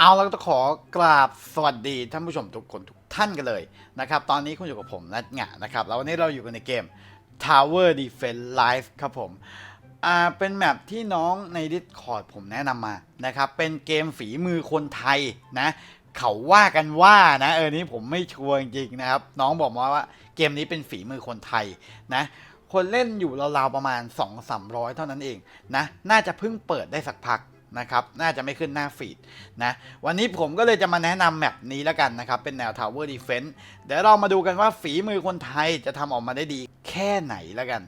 เอาแล้วก็ขอกราบสวัสดีท่านผู้ชมทุกคนทุกท่านกันเลยนะครับ ตอนนี้คุณอยู่กับผมนัทหงะนะครับ แล้ววันนี้เราอยู่กันในเกม Tower Defense Live ครับผมอ่าเป็นแมปที่น้องใน Discord ผมแนะนำมานะครับ เป็นเกมฝีมือคนไทยนะ เขาว่ากันว่านะเออนี้ผมไม่ชัวร์จริงๆนะครับ น้องบอกมาว่าเกมนี้เป็นฝีมือคนไทยนะคนเล่นอยู่ราวๆประมาณ 2-300 เท่านั้นเองนะ น่าจะเพิ่งเปิดได้สักพัก นะครับ น่าจะไม่ขึ้นหน้าฟีดนะ วันนี้ผมก็เลยจะมาแนะนำแมปนี้แล้วกันนะครับ เป็นแนว Tower Defense เดี๋ยวเรามาดูกันว่าฝีมือคนไทยจะทำออกมาได้ดีแค่ไหนแล้วกัน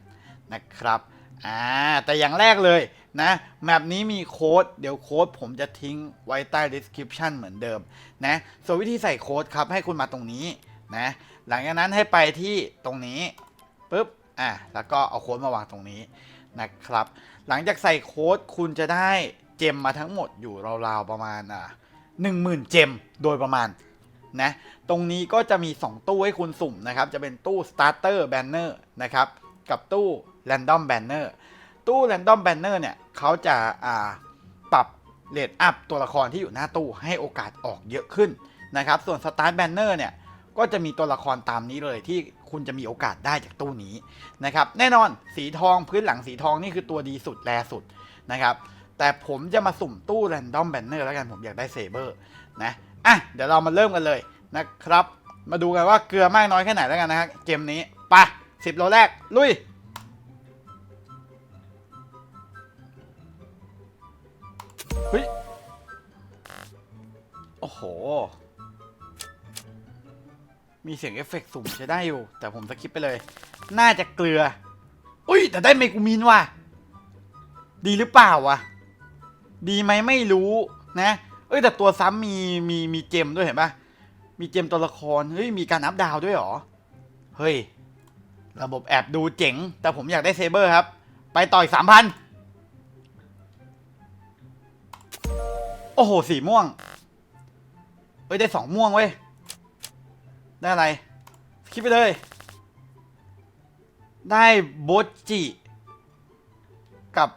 นะครับอ่าแต่อย่างแรกเลยนะแมปนี้มีโค้ด เดี๋ยวโค้ดผมจะทิ้งไว้ใต้ description เหมือนเดิมนะส่วนวิธีใส่โค้ดครับให้คุณมาตรงนี้นะหลังจากนั้นให้ไปที่ตรงนี้ปุ๊บอะแล้วก็เอาโค้ดมาวางตรงนี้นะครับ หลังจากใส่โค้ดคุณจะได้ เจมมาทั้งหมดอยู่ราวๆประมาณอะหนึ่งหมื่นเจมโดยประมาณนะตรงนี้ก็จะมี 2 ตู้ให้คุณสุ่มนะครับ จะเป็นตู้ starter banner นะครับ กับตู้ random banner ตู้ random banner เนี่ยเขาจะอ่าปรับเรทอัพตัวละครที่อยู่หน้าตู้ให้โอกาสออกเยอะขึ้นนะครับ ส่วน start banner เนี่ยก็จะมีตัวละครตามนี้เลยที่คุณจะมีโอกาสได้จากตู้นี้นะครับ แน่นอนสีทองพื้นหลังสีทองนี่คือตัวดีสุดแรสุดนะครับ แต่ผมจะมาสุ่มตู้ Random Banner แล้วกันผมอยากได้เซเบอร์นะอะเดี๋ยวเรามาเริ่มกันเลยนะครับ มาดูกันว่าเกลือมากน้อยแค่ไหนแล้วกันนะครับเกมนี้ไปสิบโลแรก ลุยเฮ้ยโอ้โห มีเสียงเอฟเฟกต์สุ่มใช้ได้อยู่ แต่ผมสคิปไปเลย น่าจะเกลือ อุ้ยแต่ได้เมกูมินว่ะ ดีหรือเปล่าวะ ดีไหมไม่รู้นะ เอ้ยแต่ตัวซ้ำมีมีมีเจมด้วยเห็นปะมีเจมตัวละคร เฮ้ยมีการอัพดาวด้วยเหรอ เฮ้ย ระบบแอบดูเจ๋ง แต่ผมอยากได้เซเบอร์ครับ ไปต่อยสามพันโอ้โหสีม่วง เอ้ยได้สองม่วงเว้ย ได้อะไร คิดไปเลย ได้โบจิ กับ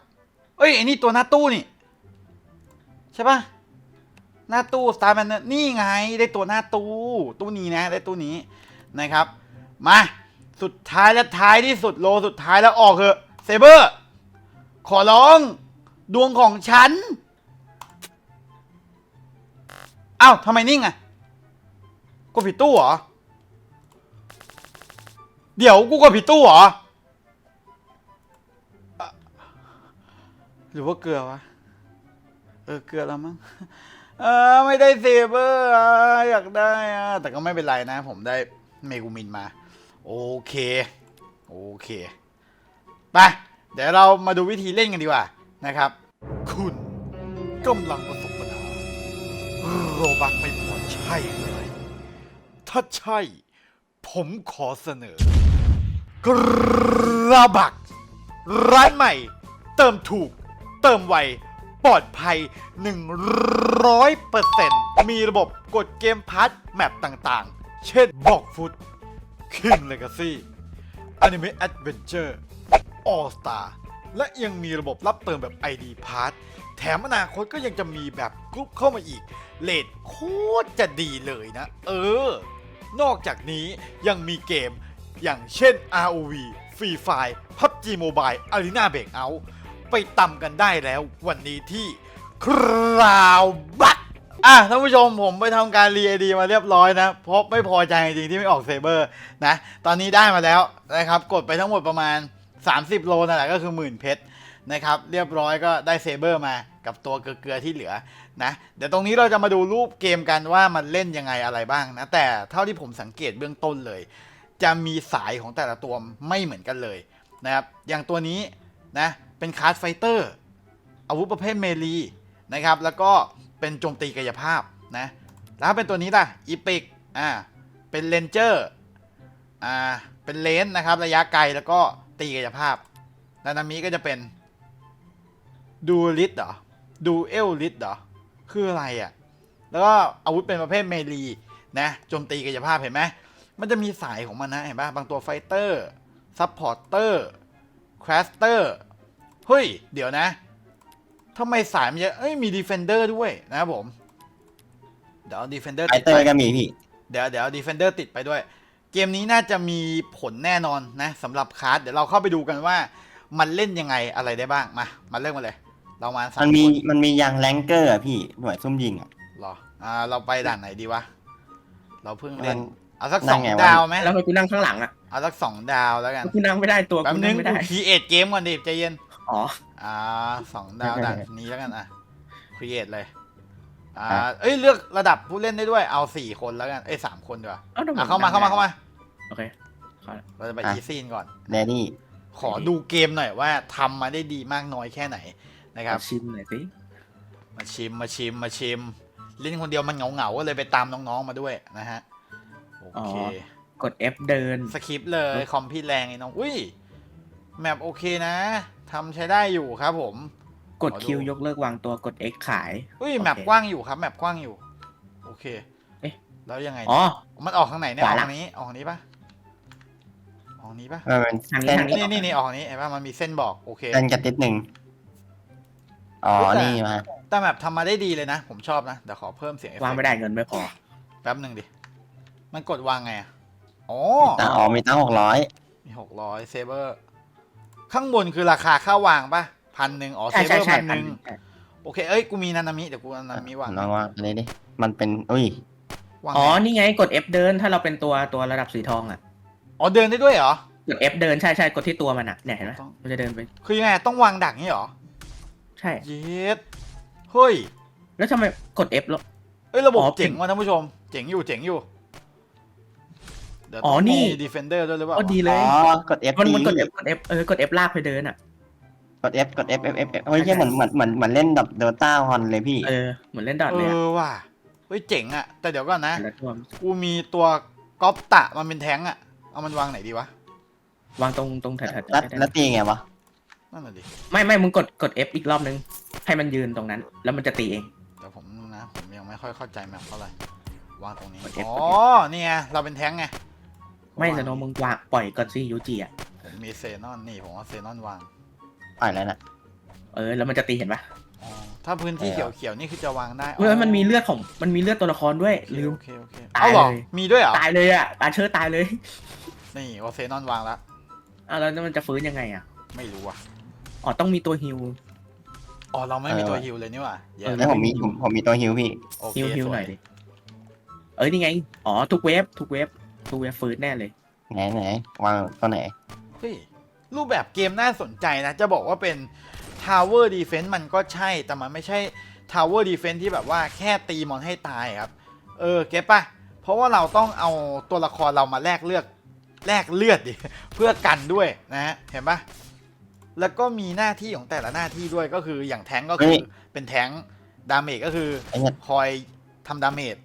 เอ้ยไอ้นี่ตัวหน้าตู้นี่ ใช่ปะหน้าตู้สตาร์แมนนี่ไงได้ตัวหน้าตู้ตู้นี้นะได้ตู้นี้นะครับ มาสุดท้ายและท้ายที่สุดโลสุดท้ายแล้วออกเถอะเซเบอร์ ขอร้อง ดวงของฉันเอ้าทำไมนิ่งอะกดผิดตู้เหรอ เดี๋ยวกูกดผิดตู้เหรอ หรือว่าเกลือวะ เออเกลือแล้วมั้งเออไม่ได้เซเบอร์อยากได้อะแต่ก็ไม่เป็นไรนะ ผมได้เมกูมินมา โอเค โอเคไปเดี๋ยวเรามาดูวิธีเล่นกันดีกว่านะครับ คุณกำลังประสบปัญหาโรบักไม่พอใช่ไหมถ้าใช่ ผมขอเสนอกระบัก ร้านใหม่ เติมถูก เติมไว ปลอดภัย 100%มีระบบกดเกมพาร์ทแมปต่างๆ เช่นบอกฟุต King Legacy Anime Adventure All Star และยังมีระบบรับเติมแบบ ID Pass แถมอนาคตก็ยังจะมีแบบกรุ๊ปเข้ามาอีก เลทโคตรจะดีเลยนะ เออ นอกจากนี้ยังมีเกมอย่างเช่น ROV Free Fire PUBG Mobile Arena Breakout ไปตำกันได้แล้ว วันนี้ที่คราวบัตอะท่านผู้ชมผมไปทำการรีไอดีมาเรียบร้อยนะ เพราะไม่พอใจจริงๆที่ไม่ออกเซเบอร์นะ ตอนนี้ได้มาแล้วนะครับ กดไปทั้งหมดประมาณ 30 โลนั่นแหละก็คือหมื่นเพชรนะครับ เรียบร้อยก็ได้เซเบอร์มากับตัวเกลือที่เหลือนะ เดี๋ยวตรงนี้เราจะมาดูรูปเกมกันว่ามันเล่นยังไงอะไรบ้างนะ แต่เท่าที่ผมสังเกตเบื้องต้นเลย จะมีสายของแต่ละตัวไม่เหมือนกันเลยนะครับ อย่างตัวนี้นะ เป็นคาร์ดไฟเตอร์อาวุธประเภทเมลีนะครับ แล้วก็เป็นโจมตีกายภาพนะแล้วถ้าเป็นตัวนี้ล่ะอีพิกอ่าเป็นเลนเจอร์อ่าเป็นเลนนะครับระยะไกลแล้วก็ตีกายภาพนานามิก็จะเป็นดูลิสเหรอดูเอลลิสเหรอคืออะไรอะ่ะแล้วก็อาวุธเป็นประเภทเมลีนะโจมตีกายภาพเห็นไหมมันจะมีสายของมันนะเห็นปะบางตัวไฟเตอร์ซัพพอร์เตอร์คราสเตอร์ เฮ้ย เดี๋ยวนะทำไมสายมันจะเอ้ยมีดีเฟนเดอร์ด้วยนะครับผม เดี๋ยวเอาดีเฟนเดอร์ไฟติดเตอไปร์ก็มีพี่ เดี๋ยวเดี๋ยวดีเฟนเดอร์ติดไปด้วย เกมนี้น่าจะมีผลแน่นอนนะสำหรับคาร์ดเดี๋ยวเราเข้าไปดูกันว่า มันเล่นยังไงอะไรได้บ้างมามาเริ่มกันเลย เรามาสามัมนมีคนมันมียางแรงเกอร์อะพี่ หน่วยซุ่มยิงอะ เหรออ่าเราไปด่านไหนดีวะเราเพิ่งมัเล่นนเอาสักนั่สองนไงวะ ดาวไหมแล้วทำไมกูนั่งข้างหลังอะเอาสักสองดาวแล้วกัน กูนั่งไม่ได้ตัวแป๊บกูนึนั่งงไม่กูได้ คีเอทเกมก่อนดิใจเย็น อ๋อ อ่าสองดาวไม่เป็นไรด่านนี้แล้วกันอะครีเอทเลย อ่า อะ เอ้ยเลือกระดับผู้เล่นได้ด้วยเอาสี่คนแล้วกันเอ้ยสามคนดีกว่าเอ้าทำไอะเข้ามาเข้ามาเข้ามา โอเค เราจะไปอะ อีซีนก่อน แดนนี่ขอดูเกมหน่อยว่าทำมาได้ดีมากน้อยแค่ไหนนะครับ ชิมหน่อยสิมาชิมมาชิมมาชิมเล่นคนเดียวมันเหงาเหงาๆก็เลยไปตามน้องๆมาด้วยนะฮะ โอเค กด F เดิน สคริปต์เลยคอมพี่แรงไอ้น้อง อุ้ย แมปโอเคนะทำใช้ได้อยู่ครับผม กดขอดู คิวยกเลิกวางตัวกด X ขาย อุ้ยโอเคแมปกว้างอยู่ครับแมปกว้างอยู่ โอเคเอ๊ะ แล้วยังไงอ๋อ มันออกทางไหนเนี่ยอขอวากละทางนี้ออกทางนี้ปะออกทางนี้ปะมันเป็นทางนี้เส้นทาง นี่นี่นี่ออกทางนี้เห็นปะมันมีเส้นบอกโอเค เส้นกระติดหนึ่งอ๋อแต่นี่มาแต่แมปทำมาได้ดีเลยนะ ผมชอบนะเดี๋ยวขอเพิ่มเสียงเอฟเฟวางกไม่ต์ได้เงินไม่พอ แป๊บหนึ่งดิ มันกดวางไงอะอ๋อ ตั้งอ๋อมีตั้งหกร้อยมีหกร้อยเซเบอร์ ข้างบนคือราคาค่าวางปะพันหนึ่งอ๋อเซใช่เบใช่อร์ใช่พันหนึ่งใช่โอเค เอ้ย กูมีนานามิ เดี๋ยวกูเอานานามิวางลองว่าอันนี้ดิ มันเป็น อุ้ย วางอ๋อไงนี่ไงกด F เดินถ้าเราเป็นตัวตัวระดับสีทองอะ อ๋อเดินได้ด้วยเหรอ กด F เดินใช่ใช่กดที่ตัวมันอะเนี่ยเห็นไหมต้อง มันจะเดินไป คือยังไงต้องวางดักนี่เหรอใช่ เย็ดเฮ้ย แล้วทำไมกด F แล้ว เอ้ยระบบอ๋อเจ๋งว่ะท่านผู้ชม เจ๋งอยู่เจ๋งอยู่เดี๋ยวอ๋อต้องนี่มีดีเฟนเดอร์ด้วยหรือเปล่าก็ดีเลอ๋ย อกด F มันมันกดดี F กด F เออกด F ลากไปเดินอะ กด F กด F F F F เฮ้ยใช่เหมือนเหมือนเหมือนเหมือนเล่นแบบเดลต้าฮอนเลยพี่ เออ เหมือนเล่นดอทเอเลยอะอว่ะเฮ้ยเจ๋งอะแต่เดี๋ยวก่อนนะ แล้วตัวกูมีตัวก๊อปตะมันเป็นแท้งอะเอามันวางไหนดีวะ วางตรงตรงแถวๆแล้วได้แล้วตีไงวะนั่นน่ะดิ ไม่ไม่มึงกดกด F อีกรอบนึง ให้มันยืนตรงนั้น แล้วมันจะตีเองเดี๋ยวผมนะผมยังไม่ค่อยเข้าใจแมปเท่าไหร่วางตรงนี้ กด F อ๋อ นี่ไงเราเป็นแท้งไง ไม่วางสโนมึงวางปล่อยก่อนสิยูจิอะผมมีเซนอนนี่ผมว่าเซนอนวางปล่อยแล้วนะเออแล้วมันจะตีเห็นปะอ๋อถ้าพื้นที่เออเขียวๆนี่คือจะวางได้เออมันมีเลือดของมันมีเลือดตัวละครด้วยโอเคลืมโอเคโอเคตายเอาเหรอเลยมีด้วยเหรอตายเลยอะอาเชอร์ตายเลย นี่ว่าเซนอนวางแล้วอะแล้วมันจะฟื้นยังไงอะ ไม่รู้อะอ๋อต้องมีตัวฮิวอ๋อเราไม่มีตัวฮิวเลยนี่หว่าแย่เออแล้วผมมีผมผมมีตัวฮิวพี่โอเคฮิวฮิวสวหน่อยดิเอ้ยนี่ไง อ๋อทุกเวฟทุกเวฟ ทุกเวฟฟื้นแน่เลย ไหนไหนวางตัวไหน เฮ้ยรูปแบบเกมน่าสนใจนะ จะบอกว่าเป็น Tower Defense มันก็ใช่ แต่มันไม่ใช่ Tower Defense ที่แบบว่าแค่ตีมอนให้ตายครับ เออ เก็ตปะเพราะว่าเราต้องเอาตัวละครเรามาแลกเลือดแลกเลือดดิ เพื่อกันด้วยนะฮะ เห็นปะแล้วก็มีหน้าที่ของแต่ละหน้าที่ด้วยก็คืออย่างแทงก์ก็คือเฮ้ยเป็นแทงก์ดาเมจก็คือไอ้เนี่ยคอยทำดาเมจ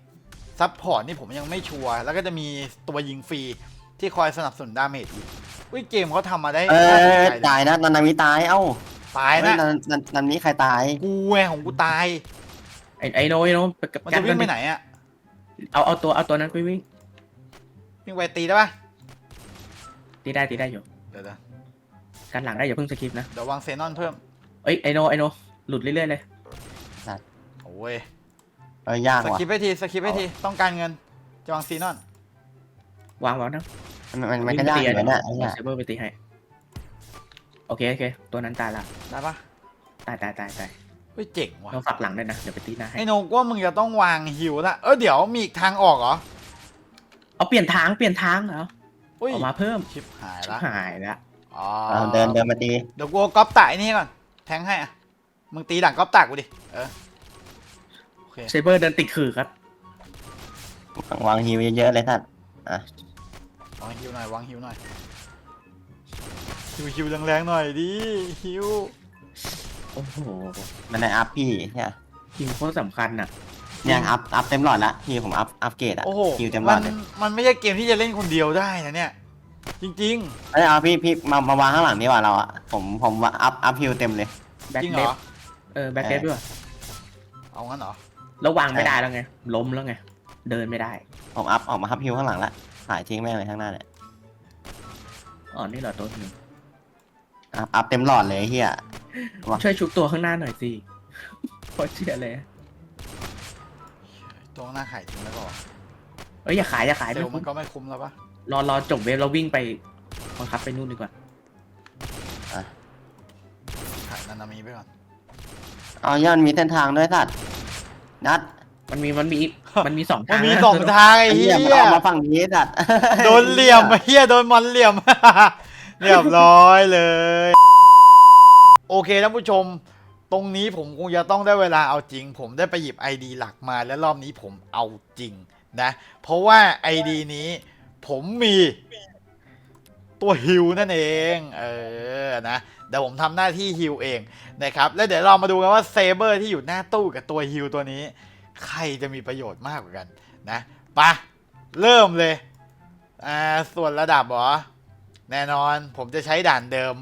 ซับพอร์ตนี่ผมยังไม่ชัวร์แล้วก็จะมีตัวยิงฟรีที่คอยสนับสนุนดาเมจอีกวิเกมเขาทำมาได้เอน่าสนอใจนะตายนะนันนามิตายเอ้าตายเฮ้นะนันนันนันนี้ใครตาย กูไงของกูตาย ไอ้ไอ้โนไอ้โนไปกับมันกัจะนวิ่กังนไปดิไหนอะเอาเอาตัวเอาตัวนั้นไปวิ่งวิ่งไปตีได้ปะตีได้ตีได้อยู่เดี๋ยวเดี๋ยวกันหลังได้อย่าเพิ่งสกิปนะเดี๋ยววางเซนอนเพิ่มเอ้ยไอ้โนไอ้โนหลุดเรื่อยๆเลย โอ้ย เออยากสว่ะกิปให้ทีสกิปให้ทีต้องการเงินจะวางซีนอนวางวางนะมันมันมันก็ยากอยู่นะไอ้เนี่ยเซเบอร์ไปตีให้ โอเคโอเค ตัวนั้นตายละ ได้ปะตายตายตายตายเฮ้ยเจ๋งว่ะต้องฝักหลังด้วยนะ เดี๋ยวไปตีหน้าให้ ไอ้โนกว่ามึงจะต้องวางฮิวละเออเดี๋ยวมีอีกทางออกเหรอ เอาเปลี่ยนทางเปลี่ยนทางเหรออุ้ยออกมาเพิ่ม ชิปหายชิบละหายละอ๋อเอาเดินเดินมาตี เดี๋ยวกูเอาก๊อปตายนี่ก่อน แทงให้อะ มึงตีหลังก๊อปตากูดิ เออโอ เคเซเบอร์เดินติดขื่อครับ วางฮิวเยอะๆเลยท่านวางฮิวหน่อยวางฮิวหน่อยฮิวฮิวแรงๆหน่อยดิฮิวโอ้โหมันได้อัพพี่ใช่ปะทีมโคตรสำคัญน่ะเนี่ยอัพอัพเต็มหลอดละพี่ผมอัพอัพเกรดอะโอ้โหฮิวเต็มหลมัอนดเลยมันไม่ใช่เกมที่จะเล่นคนเดียวได้นะเนี่ย จริง เอ้ยเอาพี่พี่มามาวางข้างหลังดีกว่าเราอะผมผมว่าอัพอัพฮิวเต็มเลยแบ็ๆคจริงเดเหรฟอเออแบ็คเดฟด้วยเอางั้นเหรอ แล้ววางไม่ได้แล้วไง ล้มแล้วไง เดินไม่ได้ผมอัพออกมาอัพฮิวข้างหลังละหายทิ้งแม่งเลยข้างหน้าเนี่ยอ๋อนี่เหรอตัวหนึ่งอัพอัพเต็มหลอดเลยไอ้เฮีย ว่ะ ช่วยชุบตัวข้างหน้าหน่อยสิโคตรเชี่ยเลยตัวหน้าขายจริงแล้วก็เอ้ยอย่าขายอย่าขายเซลไม่ล์มันก็ไม่คุ้มแล้วปะรอรอจบเวฟเราวิ่งไปบังคับไปนู่นดีกว่า ขายนานามีไปก่อน เอาย่อนมีเส้นทางด้วยสัตว์ นัดมันมีมันมีมันมีสองมัทานงมีนะสองทางไอ้ไอ้เหี้เหี้ยยมันออกมาฝั่งนี้สัตว์โดนเหลี่ยมไอ้เหี้ยโดนมอนเหลี่ยม เรียบร้อยเลย โอเคท่านผู้ชม ตรงนี้ผมคงจะต้องได้เวลาเอาจริง ผมได้ไปหยิบ ID หลักมาแล้วรอบนี้ผมเอาจริงนะ เพราะว่า ID นี้ ผมมี ตัวฮิวนั่นเอง เออนะ เดี๋ยวผมทำหน้าที่ฮิวเองนะครับแล้วเดี๋ยวเรามาดูกันว่าเซเบอร์ที่อยู่หน้าตู้กับตัวฮิวตัวนี้ ใครจะมีประโยชน์มากกว่ากันนะไปะเริ่มเลยอ่าส่วนระดับเหรอแน่นอนผมจะใช้ด่านเดิม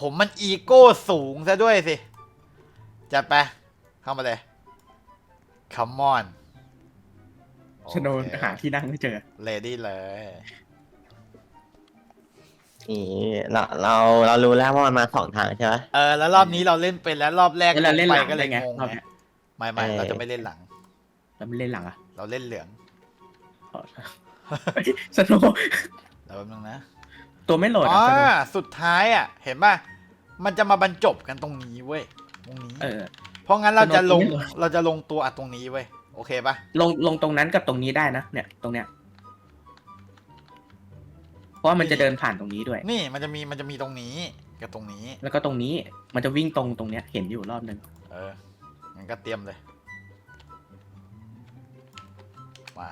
ผมมันอีโก้สูงซะด้วยสิจัดไปเข้ามาเลยคัมมอนชโนนหาที่นั่งไม่เจอเลดี้เลย นี่เราเราเรารู้แล้วว่ามันมาสองทางใช่ไหม เออแล้วรอบนี้เราเล่นเป็นแล้วรอบแรกแล้วเราเล่นหลังไปก็เลยไงงงรอบไงเนี้ยไม่ไม่เออ เราจะไม่เล่นหลังแล้วมันเล่นหลังอะเราเล่นเหลืองอ๋อสโนเดี๋ยวแป๊บนึงนะตัวไม่โหลดอ๋อะอสโนสุดท้ายอะ เห็นป่ะมันจะมาบรรจบกันตรงนี้เว้ยตรงนี้เออ เพราะงั้นเราจะลงสนุกไม่รู้เราจะลงตัวอัดตรงนี้เว้ยโอเคป่ะ ลงลงตรงนั้นกับตรงนี้ได้นะเนี่ย ตรงเนี้ยเพ ราะว่ามันจะเดินผ่านตรงนี้ด้วย นี่มันจะมีมันจะมีตรงนี้กับตรงนี้ แล้วก็ตรงนี้มันจะวิ่งตรงตรงเนี้ยเห็นอยู่รอบนึงเอองั้นก็เตรียมเลยมา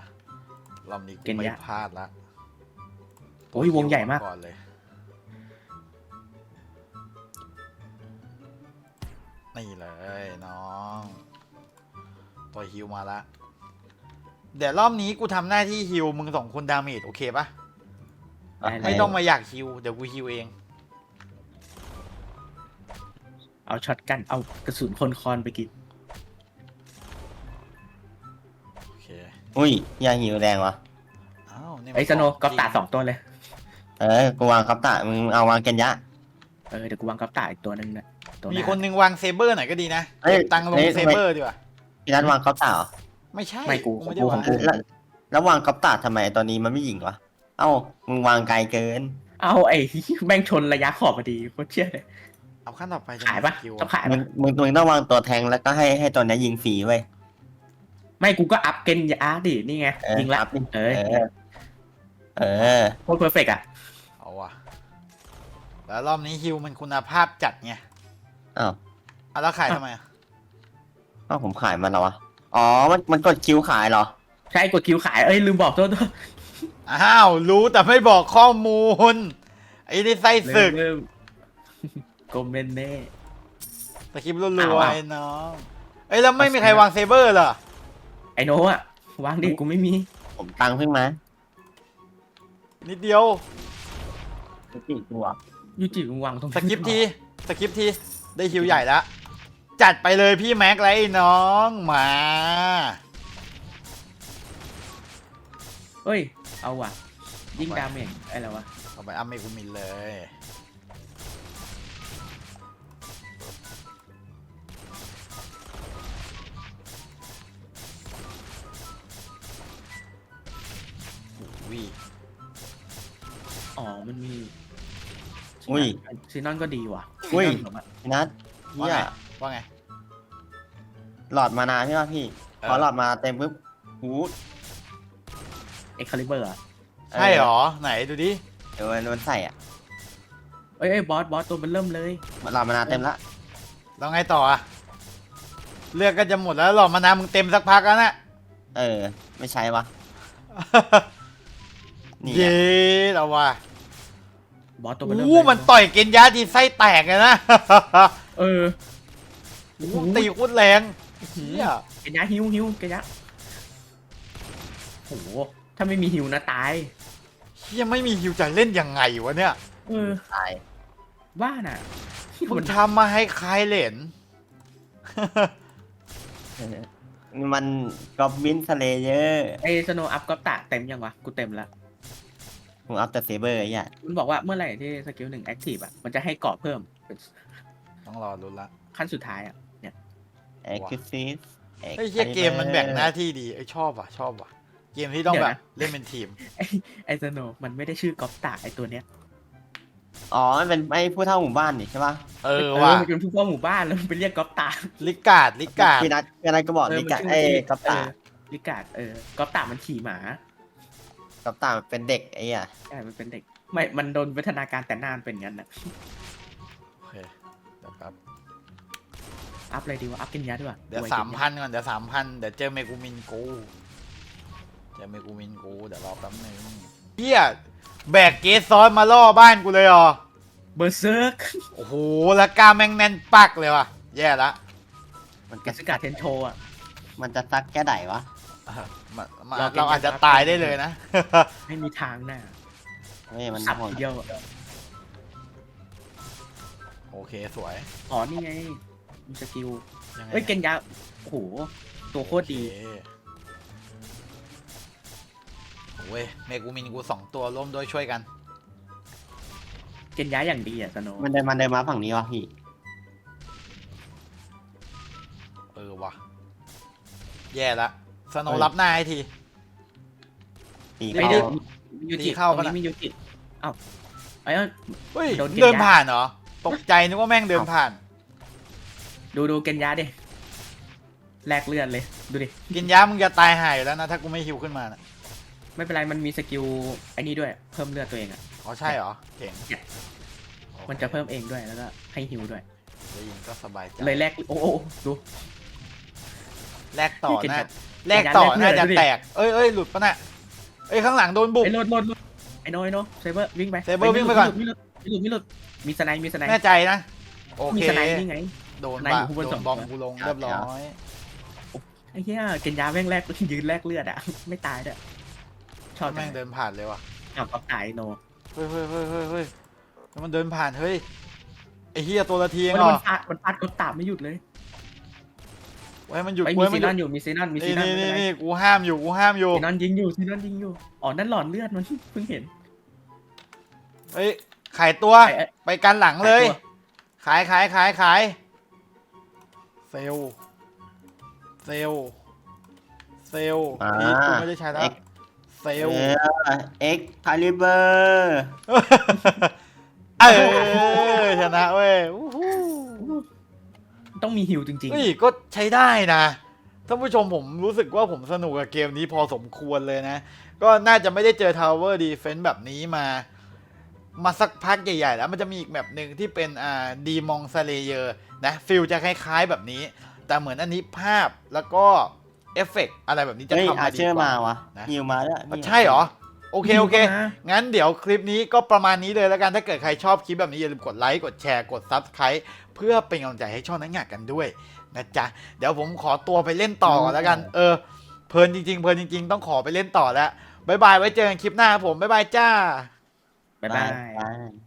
รอบนี้กูไม่พลาดละโอ้ยวงใหญ่มากก่อนเลยนี่เลยน้อง ตัวฮิวมาละเดี๋ยวรอบนี้กูทำหน้าที่ฮิวมึงสองคนดาเมจโอเคปะได้เลยไม่ต้องมาอยากฮิวเดี๋ยวกูฮิวเอง เอาช็อตกัน เอากระสุนคนคอนไปกินโอเค อุ้ยยาหิวแรงวะอ้าวนี่มัไอ้สโนขงกอปตาจริสองตัวเลย เออกูวางครับตะมึงเอาวางเกนยะ เออเดี๋ยวกูวางกอปตาอีกตัวนึงนะตัวหมีน้าคนหนึงวางเซเบอร์หน่อยก็ดีนะเอ้ยเก็บตังค์ลงเอ้ย เซเบอร์ดีกว่า พี่นัทวางครับตะเหรอไม่ใช่ไม่กูไม่ได้กูวางของกู แล้วแล้ววางครับตะทำไมตอนนี้มันไม่ยิงวะ เอ้ามึงวางไกลเกิน เอาไอ้แม่งชนระยะขอบพอดีโคตรเชี่ยเลย เอาขั้นต่อไปจขายปะคิวต้องขายมึปะงมึงมึงต้องวางตัวแทงแล้วก็ให้ให้ตัวเนี้ยยิงฟรีเว้ยไม่กูก็อัพเกนยาดินี่ไงเออยิงละอัพดิเอเอออ เออ โคตรเพอร์เฟกอะเอาว่ะแล้วรอบนี้ฮิวมันคุณภาพจัดไงอ้าว เอาแล้วขายทำไมอะเอ้าผมขายมันแล้ววะ อ๋อ มันมันกดคิวขายเหรอ ใช่กดคิวขายเอ้ยลืมบอกตัวตัว อ้าว รู้แต่ไม่บอกข้อมูล ไอ้นี่ไส้ศึกเริ่มโกเมนเน่ตะคริปรัเอาวอะๆไอ้น้องเอ้ยแล้วไม่มีใครวางเซเบอร์เหรอ ไอโนอะวางดิกูไม่มีผมตังค์เพิ่งมานิดเดียวสี่ตัวยูจิมึงวางตรงสกิปทีสกิปที ได้ฮิวใหญ่แล้ว จัดไปเลยพี่แม็กไรไอ้น้อง มาเอ้ย เอาว่ะ ยิงดาเมจอะไรวะเอาไปอัมเมกุมินเลยวิอ๋อ มันมีอุ้ยซีนอนก็ดีว่ะอุ้ย ซีนนผมอะพี่นัทเฮียว่าไง หลอดมานาใช่ป่ะพี่ เออ พอหลอดมาเต็มปุ๊บหู เอ็กคาลิเบอร์อะใช่เหรอ ไหนดูดิ เดี๋ยวมันใส่อะเอ้ยเอ้ยบอสบอสตัวมันเริ่มเลยหลอดมานาเต็มละแล้วไงต่ออะเลือกก็จะหมดแล้วหรอมานาวมึงเต็มสักพักแล้วนะ เออ ไม่ใช่วะนี่ไงเย้เอาว่ะบอสตัวมันเริ่มโอ้มันต่อยเกณฑ์ยาทีไส้แตกเลยนะ เออโอ้โหตีโคตรแรงเฮียเกยะฮิวฮิวเกยะโห ถ้าไม่มีฮิวนะตายเฮียไม่มีฮิวจะเล่นยังไงวะเนี่ย เออตายว่าน่ะมึงทำมาให้คลายเหรนเออนี่มันกอบบินสเลเยอร์ไอ้สโนอัพก็ตะเต็มยังวะ กูเต็มแล้วผมอัพแต่เซเบอร์ไอ้เหี้ยมันบอกว่าเมื่อไหร่ที่สกิลหนึ่งแอคทีฟอะ มันจะให้เกาะเพิ่มเป็นต้องรอรุนละขั้นสุดท้ายอะเอ็กซ์ซิสไอ้เหี้ยเกมมันแบ่งหน้าที่ดีไอ้ยชอบว่ะชอบว่ะ เกมที่ต้องแบบเล่นเป็นทีม ไอ้ไอ้สโนว์มันไม่ได้ชื่อกอปตาไอ้ตัวเนี้ยอ๋อมันเป็นไอ้ผู้เท่าหมู่บ้านนี่ใช่ปะเออว่ะมันเป็นผู้ว่าหมู่บ้านแล้วมันไปเรียกกอปตาลิกาดลิกาดพี่นัทพี่นัทก็บอกลิกามันเอ้ชื่กับตาเออลิกาดเออกอปตามันขี่หมากับตาเป็นเด็กไอ้อะใช่มันเป็นเด็กไม่มันโดนวิวัฒนาการแต่หนานเป็นงั้นนะโอเคเดี๋ยวแป๊บอัพอะไรดีวะอัพกินยาดีกว่าเดี๋ยวรสามกิยพันก่อนเดี๋ยวสามพันเดี๋ยวเจอเมกูมินกูเจอเมกูมินกูเดี๋ยวรอแป๊บนึงเฮียแบกเกสซอนมาล่อบ้านกูเลยเหรอเบอร์เซิร์กโอ้โหแล้วกล้ามแม่งแน่นปักเลยว่ะ แย่ละมันกัจะสกาเทนโชอะ มันจะซักแค่ไหนวะ อะมามาเราเป็นเราอาจจะการตายได้เลยนะ ไม่มีทางแน่เฮ้ยมันสับโหดทีเดียวอะโอเคสวยอ๋อนี่ไงมีสกิลยังไงเอ้ยเกนยาโอ้โหตัวโคตรดี โอเค โอ้ยเมกูมินกูสองตัวร่วมด้วยช่วยกัน เกนยาอย่างดีอะสโนว์มันเดินมาเดินมาฝั่งนี้วะพี่เออว่ะแย่ละสโนว์รับหน้าให้ที ตีไม่เข้าได้มียูตีจิเข้าตรปะงน่ะ นี้มียูจิเอ้าไอ้เอ้ย เฮ้ยโดนเกณฑ์เดินผ่านเหรอตกใจนึกว่าแม่งเดินผ่าน ดูดูเกนยาดิแลกเลือดเลย ดูดิ กินยามึงจะตายหายอยู่แล้วนะถ้ากูไม่ฮิวขึ้นมานะ ไม่เป็นไรมันมีสกิลไอ้นี่ด้วยเพิ่มเลือดตัวเองอะอ๋อใช่เหรอเก่งเนี่ยมันจะเพิ่มเองด้วยแล้วก็ให้ฮิวด้วยได้ยินก็สบายใจเลยแลกโอ้โอ้ดูแลกต่อกินนะครับแลกต่อกินยาน่าแลกเลือดจะดูดิแตกเอ้ยเอ้ยหลุดปะน่ะเอ้ยข้างหลังโดนบุกไอ้โนดโนดโนดไอ้โนไอ้โนเซเบอร์วิ่งไปเซเบอร์วิ่งไปก่อนไม่หลุดไม่หลุดไม่หลุดมีสไนด์มีสไนด์แน่ใจนะโอมีเคสไนด์นี่ไงโดนนายบะอยู่ข้างบนโดสอนงบอมตัวกูลงเรียบร้อยไอ้เหี้ยเกนยาแม่งแลกยืนแลกเลือดอะไม่ตายด้วย ชอบจัแม่งงเดินผ่านเลยว่ะเอากับตายโนเฮ้ยเฮ้ยเฮ้ยเฮ้ยเฮ้ยแล้วมันเดินผ่านเฮ้ยไอ้เฮียตัวละทีเองมันเหรมัอนฟาดมันฟาดกดตามไม่หยุดเลยไว้มันหยุดไอ้ยไว้มีมัซีนหยุนอดนอยู่มีซีนอนมีซีนี่นอนนี่ไม่นี่เป็นไรนี่กูห้ามอยู่กูห้ามอยู่ซีนอนยิงอยู่ซีนอนยิงอยู่อ๋อนั่นหลอนเลือดมันเพิ่งเห็นเฮ้ยขายตัวไอ้ไอ้ไปกันหลังเลย ขายตัว ขายขายขายขายเซลลเซลลเซลลอ่าพีทกูไม่ได้ใช้แล้วเอ็ก เซเอลลอเอ็กคาลิเบอร์เออชนะเว้ยอู้หูต้องมีฮิวจริงเฮ้ยก็ใช้ได้นะ ท่านผู้ชมผมรู้สึกว่าผมสนุกกับเกมนี้พอสมควรเลยนะ ก็น่าจะไม่ได้เจอ Tower Defense แบบนี้มา มาสักพักใหญ่ๆ แล้วมันจะมีอีกแบบหนึ่งที่เป็นอ่าดีมองซาเลเยอร์นะฟิลจะคล้ายๆแบบนี้ แต่เหมือนอันนี้ภาพแล้วก็ เอฟเฟกต์อะไรแบบนี้จะเฮ้ยทำอามาดีเชอร์กว่ามาวะนะฮิวมาแล้วอะใช่เหรอ โอๆเค โอเคฮิวข้ามางั้นเดี๋ยวคลิปนี้ก็ประมาณนี้เลยแล้วกัน ถ้าเกิดใครชอบคลิปแบบนี้ อย่าลืมกดไลค์ กดแชร์ กด Subscribe เพื่อเป็นกำลังใจให้ช่องนักงานกันด้วยนะจ๊ะ เดี๋ยวผมขอตัวไปเล่นต่อก่อนแล้วกัน เออ เพลินจริง ๆ เพลินจริง ๆ ต้องขอไปเล่นต่อแล้วบายบาย ไว้เจอกันคลิปหน้าครับผม บ๊ายบายจ้า บ๊ายบายบาย